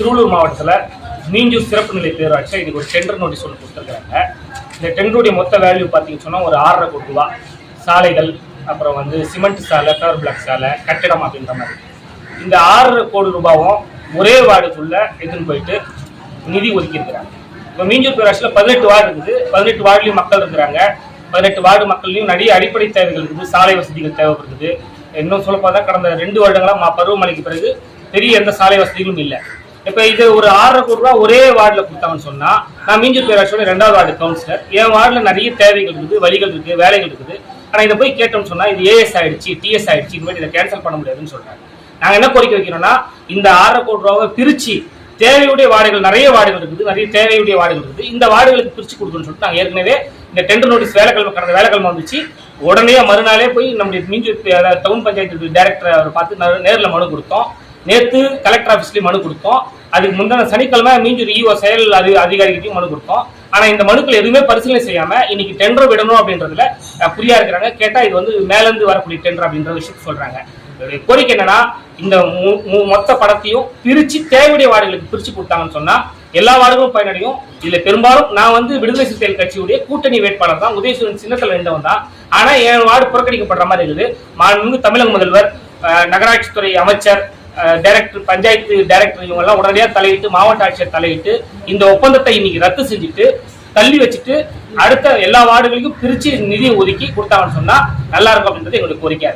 திருவள்ளூர் மாவட்டத்தில் மீஞ்சூர் சிறப்பு நிலை பேரூராட்சியில் இதுக்கு ஒரு டெண்டர் நோட்டீஸ் ஒன்று கொடுத்துருக்காங்க. இந்த டெண்டருடைய மொத்த வேல்யூ பார்த்தீங்கன்னு சொன்னால் ஒரு ஆறரை கோடி ரூபா. சாலைகள் அப்புறம் வந்து சிமெண்ட் சாலை கவர் பிளாக் சாலை கட்டிடம் அப்படின்ற மாதிரி. இந்த ஆறரை கோடி ரூபாவும் ஒரே வார்டுக்குள்ளே எடுத்துன்னு போயிட்டு நிதி ஒதுக்கியிருக்கிறாங்க. இப்போ மீஞ்சூர் பேராட்சியில் பதினெட்டு வார்டு இருக்குது. பதினெட்டு வார்டுலையும் மக்கள் இருக்கிறாங்க. பதினெட்டு வார்டு மக்கள்லையும் நிறைய அடிப்படை தேவைகள் இருக்குது. சாலை வசதிகள் தேவைப்படுது. இன்னும் சொல்ல கடந்த ரெண்டு வருடங்களாக மா- பருவமழைக்கு பிறகு பெரிய எந்த சாலை வசதிகளும் இல்லை. இப்போ இது ஒரு ஆறரை கோடி ரூபா ஒரே வார்டில் கொடுத்தாங்கன்னு சொன்னால் நான் மிஞ்சு பேராட்சியோட ரெண்டாவது வார்டு கவுன்சிலர் என் வார்டில் நிறைய தேவைகள் இருக்குது வழிகள் இருக்குது வேலைகள் இருக்குது. ஆனால் இதை போய் கேட்டோம்னு சொன்னால் இது ஏஎஸ் ஆயிடுச்சு டிஎஸ் ஆயிடுச்சு மாதிரி இதை கேன்சல் பண்ண முடியாதுன்னு சொல்கிறாங்க நாங்கள் என்ன கோரிக்கை வைக்கிறோம்னா இந்த ஆறரை கோடி ரூபாவை பிரித்து தேவையுடைய வார்டுகள் நிறைய வார்டுகள் இருக்குது நிறைய தேவையுடைய வார்டுகள் இருக்குது. இந்த வார்டுகளுக்கு பிரித்து கொடுக்கணும்னு சொல்லிட்டு நாங்கள் ஏற்கனவே இந்த டெண்டர் நோட்டீஸ் வேலைக்கிழமை கடந்த வேலைக்கிழமை வந்துச்சு. உடனே மறுநாளே போய் நம்முடைய மிஞ்சு அதாவது டவுன் பஞ்சாயத்து டைரக்டர் அவர் பார்த்து நேரில் மனு கொடுத்தோம். நேற்று கலெக்டர் ஆஃபீஸ்லேயும் மனு கொடுத்தோம். அதுக்கு முந்தின சனிக்கிழமை மீஞ்சூர் இஓ செயல் அது அதிகாரிகிட்டையும் மனு கொடுத்தோம். ஆனால் இந்த மனுக்கள் எதுவுமே பரிசீலனை செய்யாமல் இன்னைக்கு டெண்டர் விடணும் அப்படின்றதுல புரியா இருக்கிறாங்க. கேட்டால் இது வந்து மேலேருந்து வரக்கூடிய டெண்டர் அப்படின்ற விஷயத்தை சொல்கிறாங்க என்னுடைய கோரிக்கை என்னன்னா இந்த மு- மு- மொத்த படத்தையும் பிரித்து தேவையுடைய வார்டுகளுக்கு பிரித்து கொடுத்தாங்கன்னு சொன்னால் எல்லா வார்டுகளும் பயனடையும். இதில் பெரும்பாலும் நான் வந்து விடுதலை சிறுத்தைகள் கட்சியுடைய கூட்டணி வேட்பாளர் தான். உதயசூரன் சின்னத்தில் இருந்தவன் தான். ஆனால் என் வார்டு புறக்கணிக்கப்படுற மாதிரி இருக்குது. மாண்புமிகு தமிழக முதல்வர் நகராட்சித்துறை அமைச்சர் டைரக்டர் பஞ்சாயத்து டைரக்டர் இவங்கெல்லாம் உடனடியாக தலையிட்டு மாவட்ட ஆட்சியர் தலையிட்டு இந்த ஒப்பந்தத்தை இன்னைக்கு ரத்து செஞ்சுட்டு தள்ளி வச்சுட்டு அடுத்த எல்லா வார்டுகளுக்கும் பிரிச்சு நிதி ஒதுக்கி கொடுத்தாங்கன்னு சொன்னா நல்லா இருக்கும் அப்படின்றது எங்களுடைய கோரிக்கை.